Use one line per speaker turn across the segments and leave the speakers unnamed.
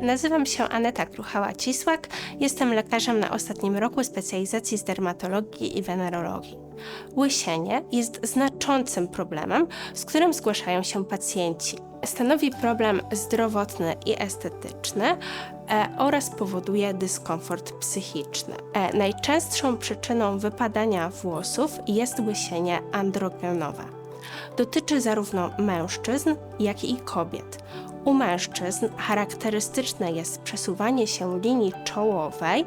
nazywam się Aneta Kruchała-Cisłak. Jestem lekarzem na ostatnim roku specjalizacji z dermatologii i wenerologii. Łysienie jest znaczącym problemem, z którym zgłaszają się pacjenci. Stanowi problem zdrowotny i estetyczny e, oraz powoduje dyskomfort psychiczny. E, najczęstszą przyczyną wypadania włosów jest łysienie androgenowe. Dotyczy zarówno mężczyzn, jak i kobiet. U mężczyzn charakterystyczne jest przesuwanie się linii czołowej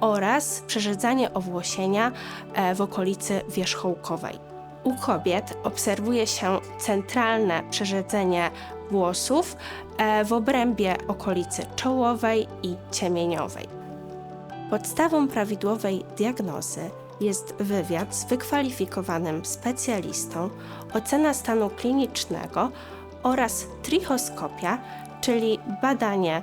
oraz przerzedzanie owłosienia e, w okolicy wierzchołkowej. U kobiet obserwuje się centralne przerzedzenie włosów e, w obrębie okolicy czołowej i ciemieniowej. Podstawą prawidłowej diagnozy jest wywiad z wykwalifikowanym specjalistą, ocena stanu klinicznego oraz trichoskopia, czyli badanie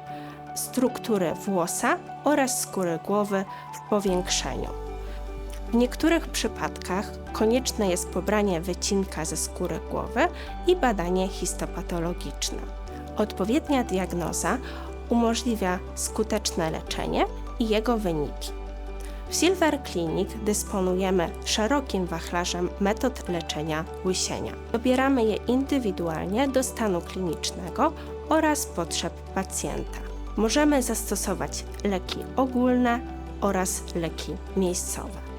struktury włosa oraz skóry głowy w powiększeniu. W niektórych przypadkach konieczne jest pobranie wycinka ze skóry głowy i badanie histopatologiczne. Odpowiednia diagnoza umożliwia skuteczne leczenie i jego wyniki. W Silver Clinic dysponujemy szerokim wachlarzem metod leczenia łysienia. Dobieramy je indywidualnie do stanu klinicznego oraz potrzeb pacjenta. Możemy zastosować leki ogólne oraz leki miejscowe.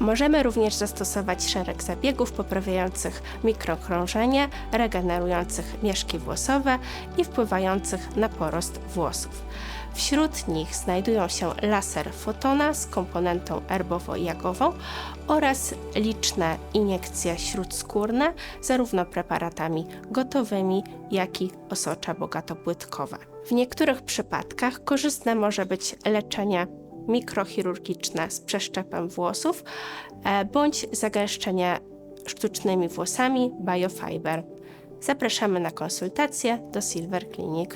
Możemy również zastosować szereg zabiegów poprawiających mikrokrążenie, regenerujących mieszki włosowe i wpływających na porost włosów. Wśród nich znajdują się laser fotona z komponentą erbowo-jagową oraz liczne iniekcje śródskórne, zarówno preparatami gotowymi, jak i osocza bogatopłytkowe. W niektórych przypadkach korzystne może być leczenie mikrochirurgiczne z przeszczepem włosów e, bądź zagęszczenie sztucznymi włosami biofiber. Zapraszamy na konsultację do Silver Clinic.